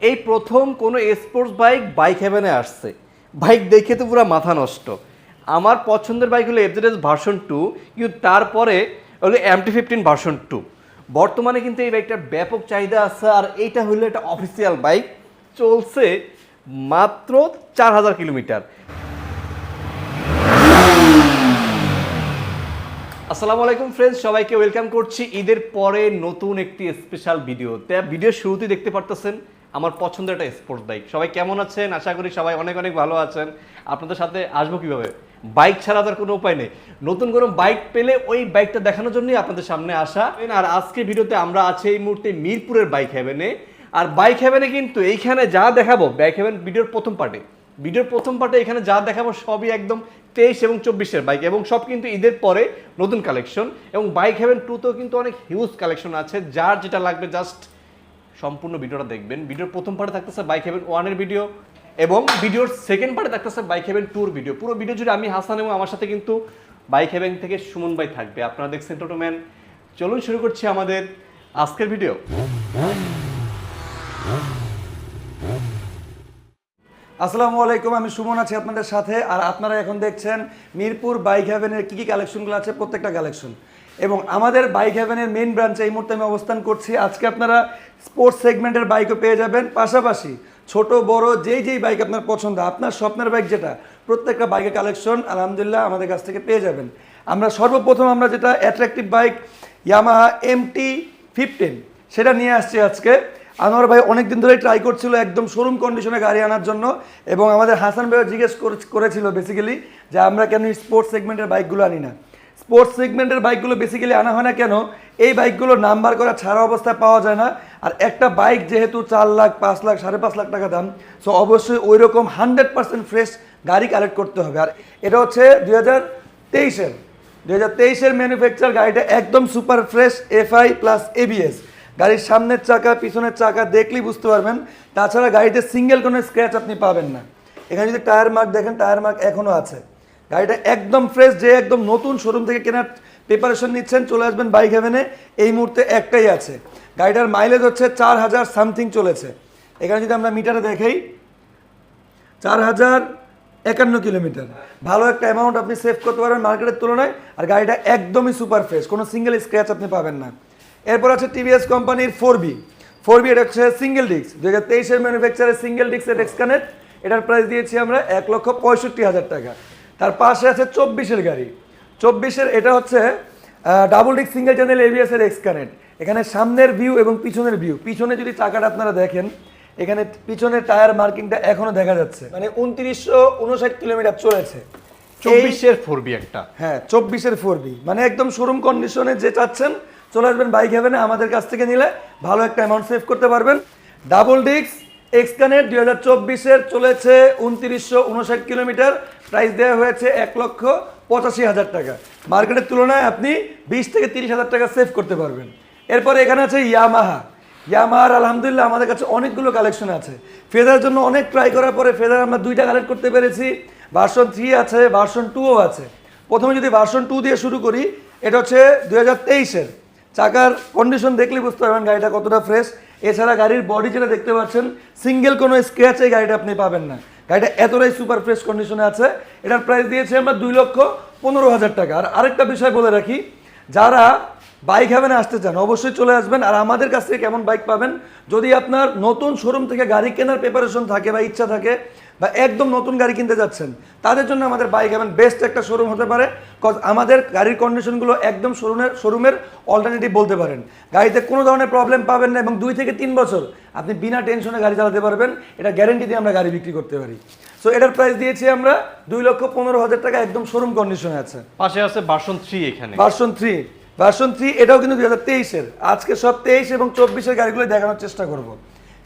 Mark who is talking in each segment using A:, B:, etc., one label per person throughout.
A: এই প্রথম কোনো স্পোর্টস বাইক বাইক হেভেনে আসছে। বাইক দেখে তো পুরো মাথা নষ্ট। আমার পছন্দের বাইক হলো এফজেডএস ভার্সন টু কিন্তু তারপরে হলো এমটি ফিফটিন ভার্সন টু বর্তমানে কিন্তু এই বাইকটার ব্যাপক চাহিদা আছে, আর এইটা হলো একটা অফিসিয়াল বাইক চলছে মাত্র চার হাজার কিলোমিটার। আসসালামু আলাইকুম ফ্রেন্ডস সবাইকে ওয়েলকাম করছি ঈদের পরে নতুন একটি স্পেশাল ভিডিও তা ভিডিওর শুরুতেই দেখতে পারতেছেন আমার পছন্দের একটা স্পোর্টস বাইক সবাই কেমন আছেন? আশা করি সবাই অনেক অনেক ভালো আছেন। আপনাদের সাথে আসব কীভাবে? বাইক ছাড়া তার কোনো উপায় নেই। নতুন কোনো বাইক পেলে ওই বাইকটা দেখানোর জন্যই আপনাদের সামনে আসা। আর আজকে ভিডিওতে আমরা আছি এই মুহূর্তে মিরপুরের বাইক হেভেনে আর বাইক হেভেনে কিন্তু এইখানে যা দেখাবো বাইক হেভেন ভিডিওর প্রথম পার্টে। ভিডিওর প্রথম পার্টে এখানে যা দেখাবো সবই একদম তেইশ এবং চব্বিশের বাইক এবং সব কিন্তু ঈদের পরে নতুন কালেকশন এবং বাইক হেভেন টুতেও কিন্তু অনেক হিউজ কালেকশন আছে। যার যেটা লাগবে জাস্ট সম্পূর্ণ ভিডিওটা দেখবেন। ভিডিওর প্রথম পার্টে থাকতেছে বাইক হেভেন ওয়ানের ভিডিও এবং ভিডিওর সেকেন্ড পার্টে থাকতেছে বাইক হেভেন টুর ভিডিও পুরো ভিডিও জুড়ে আমি হাসান এবং আমার সাথে কিন্তু বাইক হেভেন থেকে সুমন ভাই থাকবে। আপনারা দেখছেন টোটোম্যান চলুন শুরু করছি আমাদের আজকের ভিডিও
B: আসসালামু আলাইকুম, আমি সুমন আছি আপনাদের সাথে। আর আপনারা এখন দেখছেন মিরপুর বাইক হ্যাভেনের কী কী কালেকশনগুলো আছে, প্রত্যেকটা কালেকশন এবং আমাদের বাইক হ্যাভেনের মেন ব্রাঞ্চে এই মুহূর্তে আমি অবস্থান করছি। আজকে আপনারা স্পোর্টস সেগমেন্টের বাইকও পেয়ে যাবেন। পাশাপাশি ছোট, বড়, যেই যেই বাইক আপনার পছন্দ, আপনার স্বপ্নের বাইক যেটা, প্রত্যেকটা বাইকের কালেকশন আলহামদুলিল্লাহ আমাদের কাছ থেকে পেয়ে যাবেন। আমরা সর্বপ্রথম আমরা যেটা attractive bike Yamaha MT fifteen সেটা নিয়ে আসছি আজকে। আনোয়ার ভাই অনেক দিন ধরেই ট্রাই করছিল একদম শোরুম কন্ডিশনে গাড়ি আনার জন্য এবং আমাদের হাসান ভাইও জিজ্ঞেস করে- করেছিল বেসিক্যালি যে আমরা কেন স্পোর্টস সেগমেন্টের বাইকগুলো আনি না। স্পোর্টস সেগমেন্টের বাইকগুলো বেসিক্যালি আনা হয় না কেন? এই বাইকগুলো নাম্বার করা ছাড়া অবস্থায় পাওয়া যায় না। আর একটা বাইক যেহেতু চার লাখ, পাঁচ লাখ, সাড়ে পাঁচ লাখ টাকা দাম সো অবশ্যই ওই রকম হান্ড্রেড পার্সেন্ট ফ্রেশ গাড়ি কালেক্ট করতে হবে। আর এটা হচ্ছে দুই হাজার তেইশের, দুই হাজার তেইশের ম্যানুফ্যাকচার গাড়িটা একদম super fresh FI plus ABS গাড়ির সামনের চাকা, পিছনের চাকা দেখলেই বুঝতে পারবেন। তাছাড়া গাড়িতে সিঙ্গেল কোনো স্ক্র্যাচ আপনি পাবেন না। এখানে যদি টায়ার মার্ক দেখেন টায়ার মার্ক এখনও আছে। গাড়িটা একদম ফ্রেশ যে একদম নতুন শোরুম থেকে কেনার প্রিপারেশন নিচ্ছেন, চলে আসবেন বাইক হেভেনে এই মুহূর্তে একটাই আছে। গাড়িটার মাইলেজ হচ্ছে চার হাজার সামথিং চলেছে। এখানে যদি আমরা মিটারে দেখাই, চার হাজার একান্ন কিলোমিটার ভালো একটা অ্যামাউন্ট আপনি সেভ করতে পারবেন মার্কেটের তুলনায়। আর গাড়িটা একদমই সুপার ফ্রেশ কোনো সিঙ্গেল স্ক্র্যাচ আপনি পাবেন না। এরপর আছে টিভিএস কোম্পানির ফোর বি ফোর বি এটা হচ্ছে সিঙ্গেল ডিস্ক দু হাজার তেইশের ম্যানুফ্যাকচারের সিঙ্গেল ডিস্কের এক্স কানেক্ট এটার প্রাইস দিয়েছি আমরা এক লক্ষ পঁয়ষট্টি হাজার টাকা। তার পাশে আছে চব্বিশের গাড়ি। চব্বিশের এটা হচ্ছে double disc single channel ABS এর এক্স কানেক্ট এখানে সামনের ভিউ এবং পিছনের ভিউ পিছনে যদি চাকাটা আপনারা দেখেন এখানে পিছনের টায়ার মার্কিংটা এখনও দেখা যাচ্ছে। মানে উনত্রিশশো উনষাট কিলোমিটার চলেছে।
A: চব্বিশের ফোর বি একটা।
B: হ্যাঁ চব্বিশের ফোর বি। মানে একদম শোরুম কন্ডিশনে যে চাচ্ছেন চলে আসবেন বাইক হেভেনে আমাদের কাছ থেকে নিলে ভালো একটা অ্যামাউন্ট সেভ করতে পারবেন। ডাবল ডিস্ক এক্সকানেট দুই হাজার চব্বিশের চলেছে উনত্রিশশো উনষাট কিলোমিটার। প্রাইস দেওয়া হয়েছে এক লক্ষ পঁচাশি হাজার টাকা। মার্কেটের তুলনায় আপনি বিশ থেকে তিরিশ হাজার টাকা সেভ করতে পারবেন। এরপরে এখানে আছে ইয়ামাহা ইয়ামাহার আলহামদুলিল্লাহ আমাদের কাছে অনেকগুলো কালেকশন আছে। ফেদার জন্য অনেক ট্রাই করার পরে ফেদার আমরা দুইটা কালেক্ট করতে পেরেছি। ভার্সন থ্রি আছে ভার্সন টুও আছে। প্রথমে যদি ভার্সন টু দিয়ে শুরু করি, এটা হচ্ছে দু হাজার তেইশের। চাকার কন্ডিশন দেখলে বুঝতে পারবেন গাড়িটা কতটা ফ্রেশ এছাড়া গাড়ির বডি যেটা দেখতে পাচ্ছেন সিঙ্গেল কোনো স্ক্র্যাচ এই গাড়িটা আপনি পাবেন না। গাড়িটা এতটাই সুপার ফ্রেশ কন্ডিশনে আছে। এটার প্রাইস দিয়েছি আমরা দুই লক্ষ পনেরো হাজার টাকা। আর আরেকটা বিষয় বলে রাখি, যারা বাইক হ্যাভেনে আসতে চান অবশ্যই চলে আসবেন। আর আমাদের কাছ থেকে কেমন বাইক পাবেন? যদি আপনার নতুন শোরুম থেকে গাড়ি কেনার প্রিপারেশন থাকে বা ইচ্ছা থাকে বা একদম নতুন গাড়ি কিনতে যাচ্ছেন তাদের জন্য আমাদের বাইক হ্যাভেন বেস্ট একটা শোরুম হতে পারে। কজ আমাদের গাড়ির কন্ডিশনগুলো একদম শোরুমের শোরুমের অল্টারনেটিভ বলতে পারেন। গাড়িতে কোনো ধরনের প্রবলেম পাবেন না এবং দুই থেকে তিন বছর আপনি বিনা টেনশনে গাড়ি চালাতে পারবেন। এটা গ্যারেন্টি দিয়ে আমরা গাড়ি বিক্রি করতে পারি। সো এটার প্রাইস দিয়েছি আমরা দুই লক্ষ পনেরো হাজার টাকা একদম শোরুম কন্ডিশনে আছে।
A: পাশে আছে ভার্সন থ্রি এখানে।
B: ভার্সন থ্রি ভার্সন থ্রি, এটাও কিন্তু দুই হাজার তেইশের। আজকে সব তেইশ এবং চব্বিশের গাড়িগুলো দেখানোর চেষ্টা করব।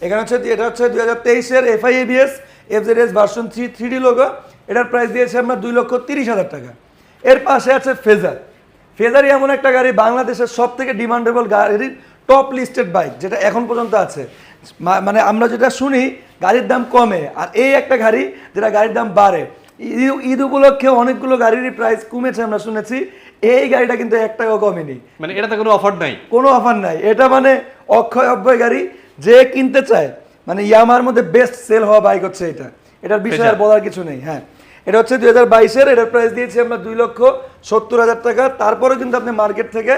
B: এখানে হচ্ছে এটা হচ্ছে দুই হাজার তেইশের FI ABS FZS version three three D logo. এটার প্রাইস দিয়েছে আমরা দুই লক্ষ তিরিশ হাজার টাকা। এর পাশে আছে ফেজার ফেজারই এমন একটা গাড়ি বাংলাদেশের সব থেকে ডিমান্ডেবল গাড়ির টপ লিস্টেড বাইক যেটা এখন পর্যন্ত আছে। মানে আমরা যেটা শুনি, গাড়ির দাম কমে। আর এই একটা গাড়ি, যেটা গাড়ির দাম বাড়ে। ঈদ উপলক্ষে অনেকগুলো গাড়িরই প্রাইস কমেছে আমরা শুনেছি। এই গাড়িটা কিন্তু এক টাকাও কমেনি।
A: মানে এটাতে কোনো অফার নাই?
B: কোনো অফার নাই। এটা মানে অক্ষয় অব্যয় গাড়ি যে কিনতে চায় মানে ইয়ামার মধ্যে বেস্ট সেল হওয়া বাইক হচ্ছে এটা। এটার বিষয়ে আর বলার কিছু নেই হ্যাঁ। এটা হচ্ছে দুই হাজার বাইশের এটার প্রাইস দিয়েছি আমরা দুই লক্ষ সত্তর হাজার টাকা। তারপরেও কিন্তু আপনি মার্কেট থেকে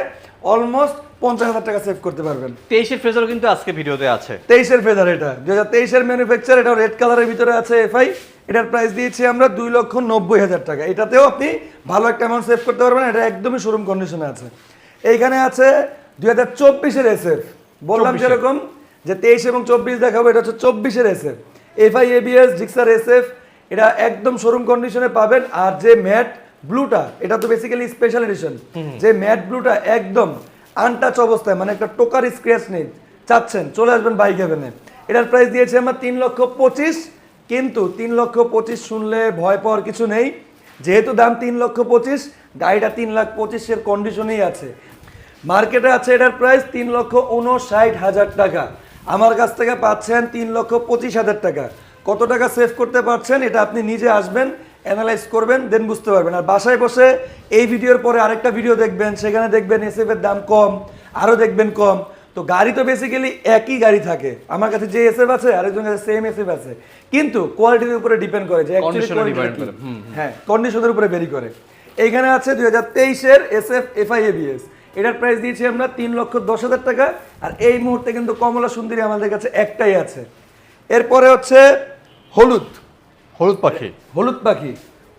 B: অলমোস্ট পঞ্চাশ হাজার টাকা সেভ করতে পারবেন।
A: তেইশের ফ্রেজারও কিন্তু আজকে ভিডিওতে আছে।
B: তেইশের ফেদার এটা। দুই হাজার তেইশের ম্যানুফ্যাকচার এটা রেড কালারের ভিতরে আছে এফআই এটার প্রাইস দিয়েছি আমরা দুই লক্ষ নব্বই হাজার টাকা। এটাতেও আপনি ভালো একটা অ্যামাউন্ট সেভ করতে পারবেন এটা একদমই শোরুম কন্ডিশনে আছে। এইখানে আছে দুই হাজার চব্বিশের এসএফ বললাম
A: 24 এর।
B: যেরকম যে তেইশ এবং চব্বিশ দেখাবো এটা হচ্ছে চব্বিশের SF FI ABS Gixxer SF এটা একদম শোরুম কন্ডিশনে পাবেন। আর যে ম্যাট ব্লুটা এটা তো বেসিক্যালি স্পেশাল এডিশন যে ম্যাট ব্লুটা একদম আনটাচ অবস্থায় মানে একটা টোকার স্ক্র্যাচ নেই চাচ্ছেন চলে আসবেন বাইক হেভেনে এটার প্রাইস দিয়েছি আমার তিন লক্ষ পঁচিশ। কিন্তু তিন লক্ষ পঁচিশ শুনলে ভয় পাওয়ার কিছু নেই। যেহেতু দাম তিন লক্ষ পঁচিশ, গাড়িটা তিন লাখ পঁচিশের কন্ডিশনেই আছে। মার্কেটে আছে এটার প্রাইস তিন লক্ষ উনষাট হাজার টাকা। আমার কাছ থেকে পাচ্ছেন তিন লক্ষ পঁচিশ হাজার টাকা। কত টাকা সেভ করতে পারছেন এটা আপনি নিজে আসবেন অ্যানালাইজ করবেন দেন বুঝতে পারবেন। আর বাসায় বসে এই ভিডিওর পরে আরেকটা ভিডিও দেখবেন, সেখানে দেখবেন এসএফ এর দাম কম, আরও দেখবেন কম। তো গাড়ি তো বেসিক্যালি একই গাড়ি থাকে। আমার কাছে যে এসএফ আছে আরেকজন কাছে সেম এসএফ আছে। কিন্তু কোয়ালিটির উপরে ডিপেন্ড করে যে হ্যাঁ কন্ডিশনের উপরে ভেরি করে। এইখানে আছে দুই হাজার তেইশের এস এফ এফআই এবিএস এটার প্রাইস দিয়েছি আমরা তিন লক্ষ দশ হাজার টাকা। আর এই মুহূর্তে কিন্তু কমলা সুন্দরী আমাদের কাছে একটাই আছে। এরপরে হচ্ছে হলুদ।
A: হলুদ পাখি।
B: হলুদ পাখি।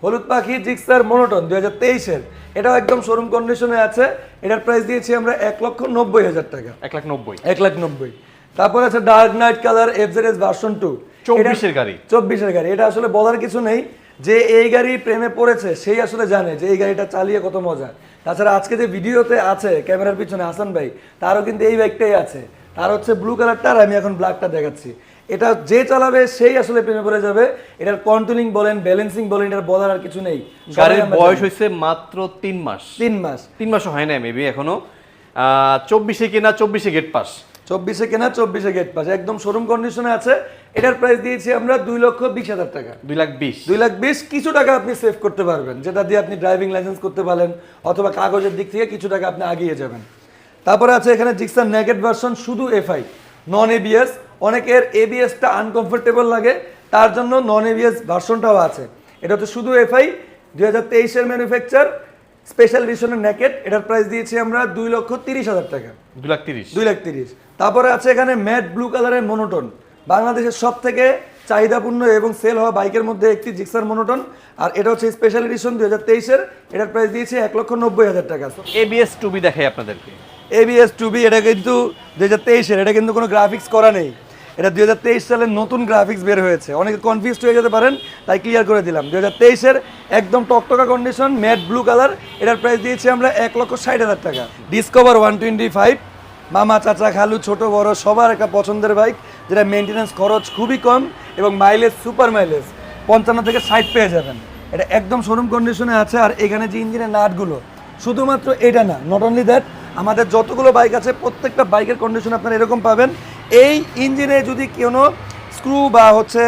B: হলুদ পাখি জিক্সার মনোটন দুই হাজার তেইশের। এটাও একদম শোরুম কন্ডিশনে আছে। এটার প্রাইস দিয়েছি আমরা এক লক্ষ নব্বই হাজার টাকা।
A: এক লাখ নব্বই।
B: এক লাখ নব্বই। তারপর আছে dark knight colour FZS version two
A: 24 এর গাড়ি।
B: চব্বিশের গাড়ি। এটা আসলে বলার কিছু নেই। যে এই গাড়ি প্রেমে পড়েছে সেই আসলে জানে যে এই গাড়িটা চালিয়ে কত মজা। তাছাড়া আজকে যে ভিডিওতে আছে ক্যামেরার পিছনে হাসান ভাই তারও কিন্তু এই বাইকটাই আছে। তার হচ্ছে ব্লু কালারটা আর আমি এখন ব্ল্যাকটা দেখাচ্ছি। এটা যে চালাবে সেই আসলে প্রেমে পড়ে যাবে। এটার কন্ট্রোলিং বলেন ব্যালেন্সিং বলেন এটার বলার আর কিছু নেই।
A: গাড়ির বয়স হয়েছে মাত্র তিন মাস।
B: তিন মাস।
A: তিন মাসও হয় না মেবি এখনও। চব্বিশে কেনা চব্বিশে গেট পাস
B: চব্বিশে কেনা চব্বিশে গেট পাস একদম শোরুম কন্ডিশনে আছে। এটার প্রাইস দিয়েছি আমরা দুই লক্ষ বিশ হাজার টাকা।
A: দুই লাখ বিশ।
B: দুই লাখ বিশ কিছু টাকা আপনি সেভ করতে পারবেন। যেটা দিয়ে আপনি ড্রাইভিং লাইসেন্স করতে পারেন অথবা কাগজের দিক থেকে কিছু টাকা আপনি আগিয়ে যাবেন। তারপরে আছে এখানে জিক্সার নেগেট ভার্সন শুধু এফআই নন এবিএস অনেকের এবিএসটা আনকমফোর্টেবল লাগে তার জন্য নন এবিএস ভার্সনটাও আছে। এটা তো শুধু এফআই দুই হাজার তেইশের ম্যানুফ্যাকচার স্পেশাল এডিশনের ন্যাকেট এটার প্রাইস দিয়েছি আমরা দুই লক্ষ তিরিশ হাজার টাকা।
A: দুই লাখ তিরিশ।
B: দুই লাখ তিরিশ। তারপরে আছে এখানে ম্যাট ব্লু কালারের মনোটন বাংলাদেশের সব থেকে চাহিদাপূর্ণ এবং সেল হওয়া বাইকের মধ্যে একটি জিক্সার মনোটন আর এটা হচ্ছে স্পেশাল এডিশন দুই হাজার তেইশের এটার প্রাইস দিয়েছে এক লক্ষ নব্বই হাজার টাকা।
A: এবিএস টুবি দেখাই আপনাদেরকে।
B: এবিএস টু বি এটা কিন্তু দুই হাজার তেইশের, এটা কিন্তু কোনো গ্রাফিক্স করা নেই। এটা দুই হাজার তেইশ সালের নতুন গ্রাফিক্স বের হয়েছে। অনেকে কনফিউজড হয়ে যেতে পারেন, তাই ক্লিয়ার করে দিলাম। দুই হাজার তেইশের একদম টকটকা কন্ডিশন ম্যাট ব্লু কালার এটার প্রাইস দিয়েছি আমরা এক লক্ষ ষাট হাজার টাকা। ডিসকভার ওয়ান টোয়েন্টি ফাইভ মামা, চাচা, খালু, ছোট, বড়, সবার একটা পছন্দের বাইক যেটা মেনটেন্যান্স খরচ খুবই কম এবং মাইলেজ সুপার মাইলেজ পঞ্চান্ন থেকে ষাট পেয়ে যাবেন। এটা একদম শোরুম কন্ডিশনে আছে, আর এখানে যে ইঞ্জিনের নাটগুলো, শুধুমাত্র এটা না নট অনলি দ্যাট আমাদের যতগুলো বাইক আছে, প্রত্যেকটা বাইকের কন্ডিশন আপনারা এরকম পাবেন। এই ইঞ্জিনে যদি কোনো স্ক্রু বা হচ্ছে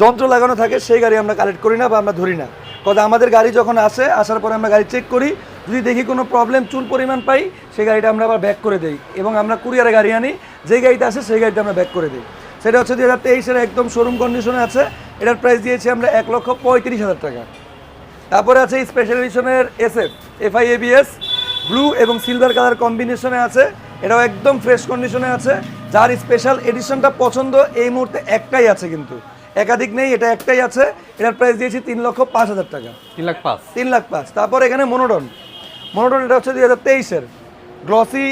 B: যন্ত্র লাগানো থাকে, সেই গাড়ি আমরা কালেক্ট করি না বা আমরা ধরি না। কথা আমাদের গাড়ি যখন আসে, আসার পরে আমরা গাড়ি চেক করি। যদি দেখি কোনো প্রবলেম চুল পরিমাণ পাই, সেই গাড়িটা আমরা আবার ব্যাক করে দিই। এবং আমরা কুরিয়ারে গাড়ি আনি যেই গাড়িটা আসে, সেই গাড়িটা আমরা ব্যাক করে দিই। সেটা হচ্ছে দু হাজার তেইশের একদম শোরুম কন্ডিশনে আছে। এটার প্রাইস দিয়েছি আমরা এক লক্ষ পঁয়ত্রিশ হাজার টাকা। তারপরে আছে স্পেশাল এডিশনের এসএফ এফআই এবিএস ব্লু এবং সিলভার কালার কম্বিনেশনে আছে এটাও একদম ফ্রেশ কন্ডিশনে আছে। যার স্পেশাল এডিশনটা পছন্দ এই মুহূর্তে একটাই আছে কিন্তু। একাধিক নেই এটা একটাই আছে। এটার প্রাইস দিয়েছি তিন লক্ষ পাঁচ হাজার টাকা।
A: তিন লাখ পাঁচ।
B: তিন লাখ পাঁচ। তারপর এখানে মনোটন মনোটন এটা হচ্ছে দুই হাজার তেইশের। গ্লসি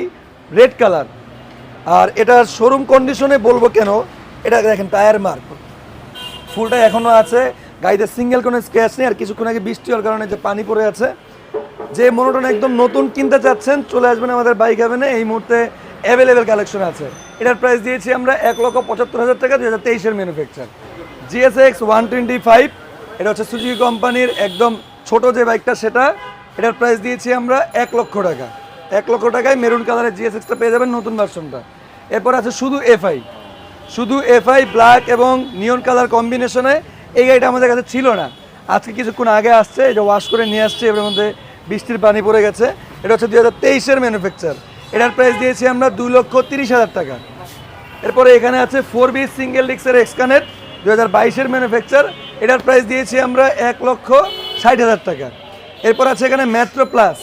B: রেড কালার আর এটার শোরুম কন্ডিশনে বলব কেন এটা দেখেন টায়ার মার্ক ফুলটা এখনও আছে। গাড়িতে সিঙ্গেল কোনো স্ক্র্যাচ নেই আর কিছুক্ষণ আগে বৃষ্টি হওয়ার কারণে যে পানি পড়ে আছে যে মনোটন একদম নতুন কিনতে চাচ্ছেন, চলে আসবেন আমাদের বাইক হ্যাভেনে এই মুহূর্তে অ্যাভেলেবেল কালেকশন আছে। এটার প্রাইস দিয়েছি আমরা এক লক্ষ পঁচাত্তর হাজার টাকা দু হাজার তেইশের manufacture GSX one twenty five এটা হচ্ছে সুজুকি কোম্পানির একদম ছোট যে বাইকটা সেটা। এটার প্রাইস দিয়েছি আমরা এক লক্ষ টাকা। এক লক্ষ টাকায় মেরুন কালারের জিএসএক্সটা পেয়ে যাবেন নতুন ভার্সনটা এরপর আছে শুধু এফআই শুধু এফআই ব্ল্যাক এবং নিয়ন কালার কম্বিনেশনে এই গাড়িটা আমাদের কাছে ছিল না। আজকে কিছুক্ষণ আগে আসছে এটা ওয়াশ করে নিয়ে আসছে এর মধ্যে বৃষ্টির পানি পড়ে গেছে। এটা হচ্ছে দুই হাজার তেইশের ম্যানুফ্যাকচার এটার প্রাইস দিয়েছি আমরা দুই লক্ষ তিরিশ হাজার টাকা। এরপরে এখানে আছে ফোর বি সিঙ্গেল ডিক্সের এক্সকানেট দু হাজার বাইশের ম্যানুফ্যাকচার এটার প্রাইস দিয়েছি আমরা এক লক্ষ ষাট হাজার টাকা। এরপর আছে এখানে মেট্রো প্লাস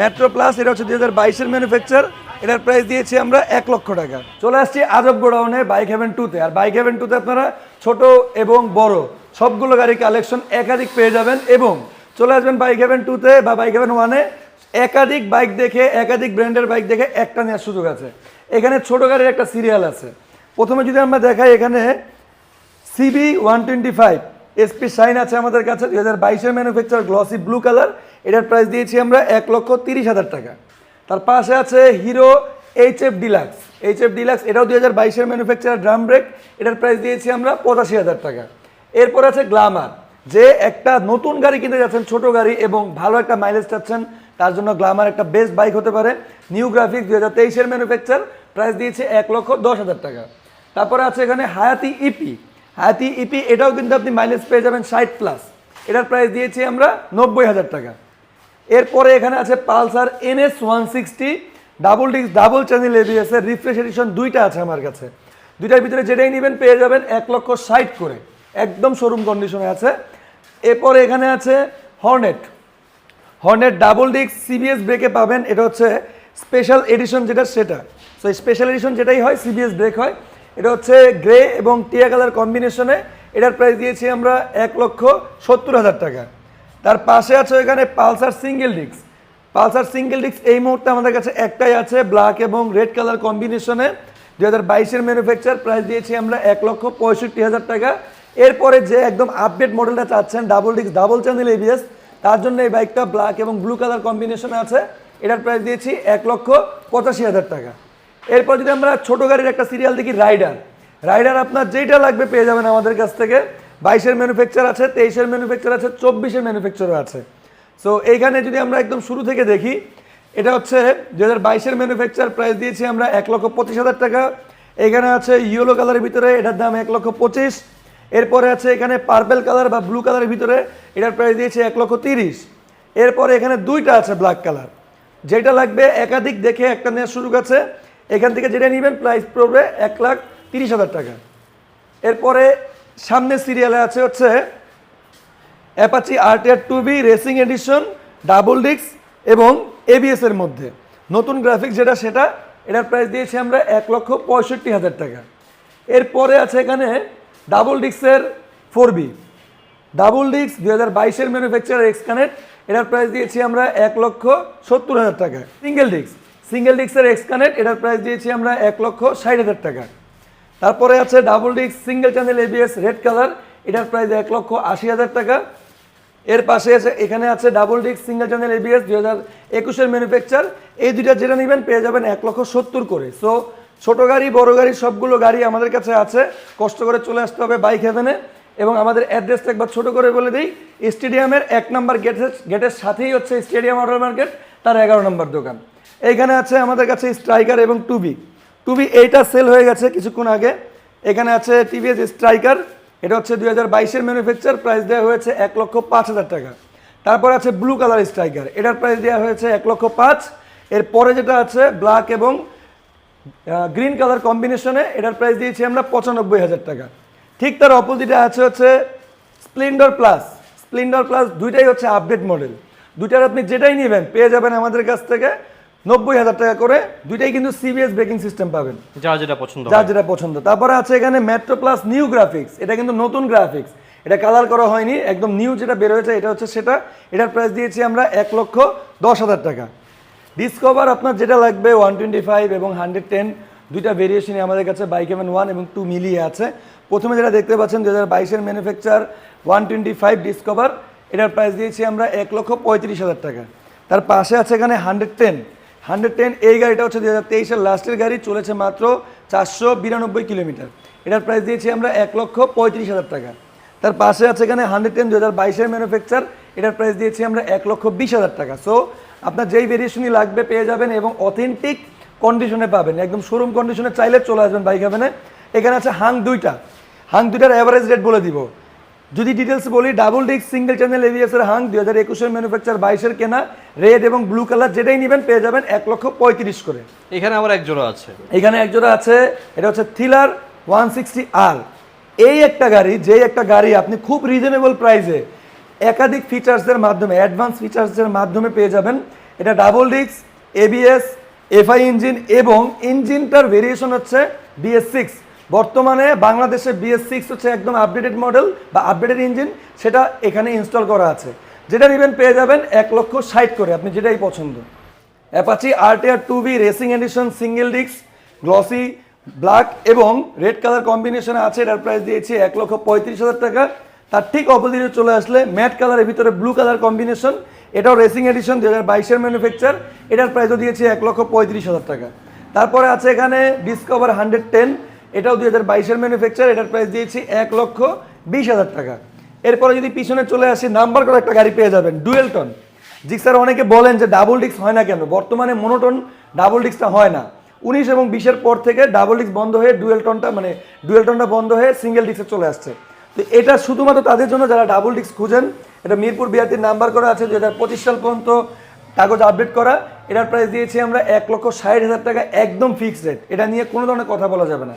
B: মেট্রো প্লাস এটা হচ্ছে দু হাজার বাইশের ম্যানুফ্যাকচার এটার প্রাইস দিয়েছি আমরা এক লক্ষ টাকা। চলে আসছি আজব গোডাউনে বাইক হেভেন টুতে আর বাইক হেভেন টুতে আপনারা ছোট এবং বড় সবগুলো গাড়ি কালেকশন একাধিক পেয়ে যাবেন এবং চলে আসবেন বাইক হেভেন টুতে বা বাইক হেভেন ওয়ানে একাধিক বাইক দেখে, একাধিক ব্র্যান্ডের বাইক দেখে একটা নেওয়ার সুযোগ আছে। এখানে ছোটো গাড়ির একটা সিরিয়াল আছে। প্রথমে যদি আমরা দেখাই এখানে CB one twenty five SP Shine আছে আমাদের কাছে, দুই হাজার বাইশের ম্যানুফ্যাকচার গ্লসি ব্লু কালার এটার প্রাইস দিয়েছি আমরা এক লক্ষ তিরিশ হাজার টাকা। তার পাশে আছে Hero H F Deluxe H F Deluxe এটাও দুই হাজার বাইশের ম্যানুফ্যাকচার ড্রাম ব্রেক এটার প্রাইস দিয়েছি আমরা পঁচাশি হাজার টাকা। এরপর আছে গ্লামার যে একটা নতুন গাড়ি কিনতে যাচ্ছেন, ছোট গাড়ি এবং ভালো একটা মাইলেজ চাচ্ছেন, তার জন্য গ্লামার একটা বেস্ট বাইক হতে পারে। নিউ গ্রাফিক্স দুই হাজার তেইশের ম্যানুফ্যাকচার প্রাইস দিয়েছে এক লক্ষ দশ হাজার টাকা। তারপরে আছে এখানে হায়াতি ইপি হায়াতি ইপি এটাও কিন্তু আপনি মাইলেজ পেয়ে যাবেন ষাট প্লাস এটার প্রাইস দিয়েছি আমরা নব্বই হাজার টাকা। এরপরে এখানে আছে Pulsar NS one sixty double disc double channel ABS এর রিফ্রেশ এডিশন দুইটা আছে আমার কাছে। দুইটার ভিতরে যেটাই নেবেন পেয়ে যাবেন এক লক্ষ ষাট করে। একদম শোরুম কন্ডিশনে আছে। এরপরে এখানে আছে Hornet Hornet double disc CBS ব্রেকে পাবেন, এটা হচ্ছে স্পেশাল এডিশন যেটা সেটা। সো স্পেশাল এডিশন যেটাই হয় সিবিএস ব্রেক হয়, এটা হচ্ছে গ্রে এবং টিয়া কালার কম্বিনেশনে এটার প্রাইস দিয়েছি আমরা এক লক্ষ সত্তর হাজার টাকা। তার পাশে আছে এখানে Pulsar single disc Pulsar single disc এই মুহূর্তে আমাদের কাছে একটাই আছে ব্ল্যাক এবং রেড কালার কম্বিনেশনে দু হাজার বাইশের ম্যানুফ্যাকচার প্রাইস দিয়েছি আমরা এক লক্ষ পঁয়ষট্টি হাজার টাকা। এরপরে যে একদম আপডেট মডেলটা চাচ্ছেন double disc double channel ABS তার জন্য এই বাইকটা ব্ল্যাক এবং ব্লু কালার কম্বিনেশনে আছে। এটার প্রাইস দিয়েছি এক লক্ষ পঁচাশি হাজার টাকা। এরপর যদি আমরা ছোট গাড়ির একটা সিরিয়াল দেখি রাইডার রাইডার আপনার যেটা লাগবে পেয়ে যাবেন আমাদের কাছ থেকে। বাইশের ম্যানুফ্যাকচার আছে, তেইশের ম্যানুফ্যাকচার আছে, চব্বিশের ম্যানুফ্যাকচারও আছে। সো এইখানে যদি আমরা একদম শুরু থেকে দেখি, এটা হচ্ছে দু হাজার বাইশের ম্যানুফ্যাকচার প্রাইস দিয়েছি আমরা এক লক্ষ পঁচিশ হাজার টাকা। এখানে আছে ইয়েলো কালারের ভিতরে, এটার দাম এক লক্ষ পঁচিশ। এরপরে আছে এখানে পার্পেল কালার বা ব্লু কালারের ভিতরে, এটার প্রাইস দিয়েছে এক লক্ষ তিরিশ। এরপরে এখানে দুইটা আছে ব্ল্যাক কালার যেটা লাগবে একাধিক দেখে একটা নেওয়ার সুযোগ আছে। এখান থেকে যেটা নেবেন প্রাইস পড়বে এক লাখ তিরিশ হাজার টাকা। এরপরে সামনের সিরিয়ালে আছে হচ্ছে Apache RTR two V racing edition double disc এবং এবিএস এর মধ্যে। নতুন গ্রাফিক্স যেটা, সেটা, এটার প্রাইস দিয়েছি আমরা এক লক্ষ পঁয়ষট্টি হাজার টাকা। এরপরে আছে এখানে ডাবল ডিস্কের ফোর বি। ডাবল ডিস্ক দুই হাজার বাইশের ম্যানুফ্যাকচার এক্স কানেক্ট এটার প্রাইস দিয়েছি আমরা এক লক্ষ সত্তর হাজার টাকা। সিঙ্গেল ডিস্ক, সিঙ্গেল ডিস্কের এক্স কানেক্ট এটার প্রাইস দিয়েছি আমরা এক লক্ষ ষাট হাজার টাকা। তারপরে আছে double disc, single channel ABS red colour, এটার প্রাইস এক লক্ষ আশি হাজার টাকা। এর পাশে আছে, এখানে আছে double disc, single channel ABS দুই হাজার একুশের ম্যানুফ্যাকচার। এই দুইটা যেটা নেবেন, পেয়ে যাবেন এক লক্ষ সত্তর করে। সো ছোট গাড়ি, বড় গাড়ি, সবগুলো গাড়ি আমাদের কাছে আছে। কষ্ট করে চলে আসতে হবে বাইক হেভেনে এবং আমাদের অ্যাড্রেসটা একবার ছোট করে বলে দিই, স্টেডিয়ামের এক নম্বর গেটের গেটের সাথেই হচ্ছে স্টেডিয়াম অর্ডার মার্কেট তার এগারো নম্বর দোকান। এইখানে আছে আমাদের কাছে স্ট্রাইকার এবং টুবি টুবি এইটা সেল হয়ে গেছে কিছুক্ষণ আগে। এখানে আছে টিভিএস স্ট্রাইকার এটা হচ্ছে দুই হাজার বাইশের ম্যানুফ্যাকচার প্রাইস দেওয়া হয়েছে এক লক্ষ পাঁচ হাজার টাকা। তারপর আছে ব্লু কালার স্ট্রাইকার এটার প্রাইস দেওয়া হয়েছে এক লক্ষ পাঁচ। এর পরে যেটা আছে ব্ল্যাক এবং গ্রিন কালার কম্বিনেশনে এটার প্রাইস দিয়েছি আমরা পঁচানব্বই হাজার টাকা। ঠিক তার অপোজিটে আছে হচ্ছে স্প্লেন্ডার প্লাস স্প্লেন্ডার প্লাস দুইটাই হচ্ছে আপডেট মডেল দুইটার আপনি যেটাই নেবেন পেয়ে যাবেন আমাদের কাছ থেকে নব্বই হাজার টাকা করে। দুইটাই কিন্তু সিবিএস ব্রেকিং সিস্টেম পাবেন।
A: যার যেটা পছন্দ
B: যার যেটা পছন্দ। তারপরে আছে এখানে মেট্রো প্লাস নিউ গ্রাফিক্স এটা কিন্তু নতুন গ্রাফিক্স এটা কালার করা হয়নি একদম নিউ যেটা বের হয়েছে এটা হচ্ছে সেটা। এটার প্রাইস দিয়েছি আমরা এক লক্ষ দশ হাজার টাকা। ডিসকভার আপনার যেটা লাগবে ওয়ান টোয়েন্টি ফাইভ এবং হান্ড্রেড টেন দুইটা ভেরিয়েশনই আমাদের কাছে বাইক এমন ওয়ান এবং টু মিলিয়ে আছে। প্রথমে যেটা দেখতে পাচ্ছেন দু হাজার বাইশের manufacture one twenty five Discover এটার প্রাইস দিয়েছি আমরা এক লক্ষ পঁয়ত্রিশ হাজার টাকা। তার পাশে আছে এখানে হান্ড্রেড টেন হান্ড্রেড টেন এই গাড়িটা হচ্ছে দু হাজার তেইশের লাস্টের গাড়ি, চলেছে মাত্র চারশো বিরানব্বই কিলোমিটার। এটার প্রাইস দিয়েছি আমরা এক লক্ষ পঁয়ত্রিশ হাজার টাকা। তার পাশে আছে এখানে হান্ড্রেড টেন দু হাজার বাইশের ম্যানুফ্যাকচার এটার প্রাইস দিয়েছি আমরা এক লক্ষ বিশ হাজার টাকা। সো আপনার যেই ভেরিয়েশনই লাগবে পেয়ে যাবেন এবং অথেন্টিক কন্ডিশনে পাবেন। একদম শোরুম কন্ডিশনে চাইলে চলে আসবেন বাইক হ্যাভেনে এখানে আছে হাং দুইটা। হাং দুইটার অ্যাভারেজ রেট বলে দিব। যদি ডিটেলস বলি double disc single channel ABS এর হাং দুই হাজার একুশের ম্যানুফ্যাকচার বাইশের কেনা রেড এবং ব্লু কালার যেটাই নেবেন পেয়ে যাবেন এক লক্ষ পঁয়ত্রিশ করে।
A: এখানে আবার এক জোড়া আছে।
B: এখানে একজোড়া আছে এটা হচ্ছে থ্রিলার ওয়ান সিক্সটি আর এই একটা গাড়ি যে একটা গাড়ি আপনি খুব রিজনেবল প্রাইসে একাধিক ফিচার্সের মাধ্যমে, অ্যাডভান্স ফিচার্সের মাধ্যমে পেয়ে যাবেন। এটা double disc ABS FI engine এবং ইঞ্জিনটার ভেরিয়েশন হচ্ছে বিএস সিক্স বর্তমানে বাংলাদেশে বিএস সিক্স হচ্ছে একদম আপডেটেড মডেল বা আপডেটেড ইঞ্জিন সেটা এখানে ইনস্টল করা আছে। যেটা নেবেন পেয়ে যাবেন এক লক্ষ ষাট করে, আপনি যেটাই পছন্দ। Apache RTR two V racing edition single disc glossy black এবং রেড কালার কম্বিনেশনে আছে। এটার প্রাইস দিয়েছি এক লক্ষ পঁয়ত্রিশ হাজার টাকা। তার ঠিক অপোজিটে চলে আসলে ম্যাট কালারের ভিতরে ব্লু কালার কম্বিনেশন। এটাও রেসিং এডিশন দু হাজার বাইশের ম্যানুফ্যাকচার এটার প্রাইসও দিয়েছি এক লক্ষ পঁয়ত্রিশ হাজার টাকা। তারপরে আছে এখানে ডিসকভার হান্ড্রেড টেন এটাও দুই হাজার বাইশের ম্যানুফ্যাকচার এটার প্রাইস দিয়েছি এক লক্ষ বিশ হাজার টাকা। এরপরে যদি পিছনে চলে আসি নাম্বার করে একটা গাড়ি পেয়ে যাবেন ডুয়েলটন জিক্সার অনেকে বলেন যে ডাবল ডিক্স হয় না কেন? বর্তমানে মনোটন ডাবল ডিক্সটা হয় না। উনিশ এবং বিশের পর থেকে ডাবল ডিক্স বন্ধ হয়ে ডুয়েল টনটা মানে ডুয়েল টনটা বন্ধ হয়ে সিঙ্গেল ডিক্সে চলে আসছে। তো এটা শুধুমাত্র তাদের জন্য যারা ডাবল ডিস্ক খুঁজেন, এটা মিরপুর বিআরটির নাম্বার করা আছে দু হাজার পঁচিশ সাল পর্যন্ত কাগজ আপডেট করা। এটার প্রাইস দিয়েছি আমরা এক লক্ষ ষাট হাজার টাকা, একদম ফিক্সড রেট এটা নিয়ে কোনো ধরনের কথা বলা যাবে না।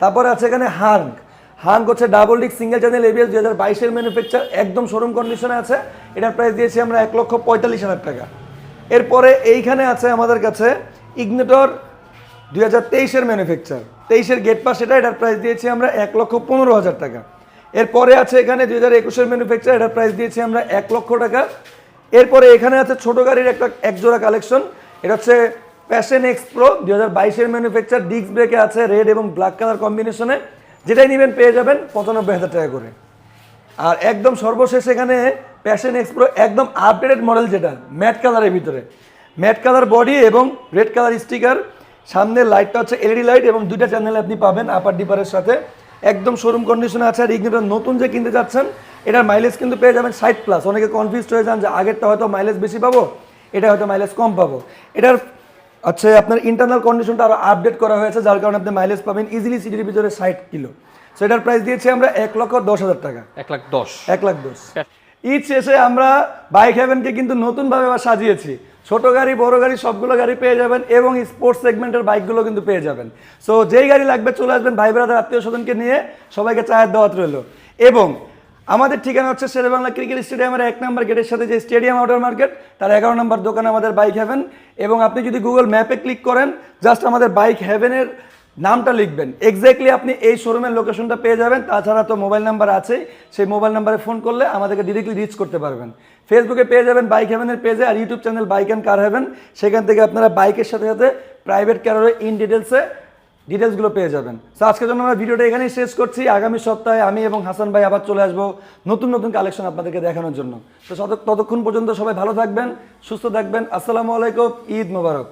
B: তারপরে আছে এখানে হার্ক হাঙ্ক হচ্ছে double disc single channel ABS দু হাজার বাইশের ম্যানুফ্যাকচার একদম শোরুম কন্ডিশনে আছে। এটার প্রাইস দিয়েছি আমরা এক লক্ষ পঁয়তাল্লিশ হাজার টাকা। এরপরে এইখানে আছে আমাদের কাছে ইগনেটর দুই হাজার তেইশের ম্যানুফ্যাকচার তেইশের গেট পাস এটা এটার প্রাইস দিয়েছি আমরা এক লক্ষ পনেরো হাজার টাকা। এরপরে আছে এখানে দুই হাজার একুশের ম্যানুফ্যাকচার এটার প্রাইস দিয়েছি আমরা এক লক্ষ টাকা। এরপরে এখানে আছে ছোট গাড়ির একটা একজোড়া কালেকশন এটা হচ্ছে প্যাশন এক্স প্রো দুই হাজার বাইশের ম্যানুফ্যাকচার ডিস্ক ব্রেকে আছে রেড এবং ব্ল্যাক কালার কম্বিনেশনে যেটাই নেবেন পেয়ে যাবেন পঁচানব্বই হাজার টাকা করে। আর একদম সর্বশেষ এখানে প্যাশন এক্সপ্রো একদম আপডেটেড মডেল যেটা ম্যাট কালারের ভিতরে। ম্যাট কালার বডি এবং রেড কালার স্টিকার সামনের লাইটটা হচ্ছে এলইডি লাইট এবং দুইটা চ্যানেল আপনি পাবেন আপার ডিপারের সাথে। একদম শোরুম কন্ডিশনে আছে আর ইগনিটর নতুন যে কিনতে যাচ্ছেন এটার মাইলেজ কিন্তু পেয়ে যাবেন ষাট প্লাস অনেকে কনফিউজড হয়ে যান যে আগেরটা হয়তো মাইলেজ বেশি পাবো এটা হয়তো মাইলেজ কম পাবো। এটার আচ্ছা আপনার ইন্টারনাল কন্ডিশনটা আরও আপডেট করা হয়েছে যার কারণে আপনি মাইলেজ পাবেন ইজিলি সিটির ভিতরে ষাট কিলো। সো এটার প্রাইস দিয়েছি আমরা এক লক্ষ দশ হাজার টাকা।
A: এক লাখ দশ।
B: এক লাখ দশ। ঈদ শেষে আমরা বাইক হেভেনকে কিন্তু নতুনভাবে আবার সাজিয়েছি। ছোট গাড়ি, বড় গাড়ি, সবগুলো গাড়ি পেয়ে যাবেন এবং স্পোর্টস সেগমেন্টের বাইকগুলো কিন্তু পেয়ে যাবেন। সো যেই গাড়ি লাগবে চলে আসবেন ভাই ব্রাদার, আত্মীয় স্বজনকে নিয়ে সবাইকে চায়ের দাওয়াত রইল। এবং আমাদের ঠিকানা হচ্ছে শেরে বাংলা ক্রিকেট স্টেডিয়ামের এক নম্বর গেটের সাথে যে স্টেডিয়াম আউটার মার্কেট তার এগারো নম্বর দোকান আমাদের বাইক হ্যাভেন এবং আপনি যদি গুগল ম্যাপে ক্লিক করেন জাস্ট আমাদের বাইক হেভেনের নামটা লিখবেন। এক্স্যাক্টলি আপনি এই শোরুমের লোকেশনটা পেয়ে যাবেন। তাছাড়া তো মোবাইল নাম্বার আছেই। সেই মোবাইল নাম্বারে ফোন করলে আমাদেরকে ডিরেক্টলি রিচ করতে পারবেন। ফেসবুকে পেয়ে যাবেন বাইক হেভেনের পেজে আর YouTube channel bike and car heaven সেখান থেকে আপনারা বাইকের সাথে সাথে প্রাইভেট ক্যারোর ইন ডিটেলসে ডিটেলসগুলো পেয়ে যাবেন। তো আজকের জন্য আমরা ভিডিওটা এখানেই শেষ করছি। আগামী সপ্তাহে আমি এবং হাসান ভাই আবার চলে আসব নতুন নতুন কালেকশন আপনাদেরকে দেখানোর জন্য। তো ততক্ষণ পর্যন্ত সবাই ভালো থাকবেন, সুস্থ থাকবেন। আসসালামু আলাইকুম, ঈদ মোবারক।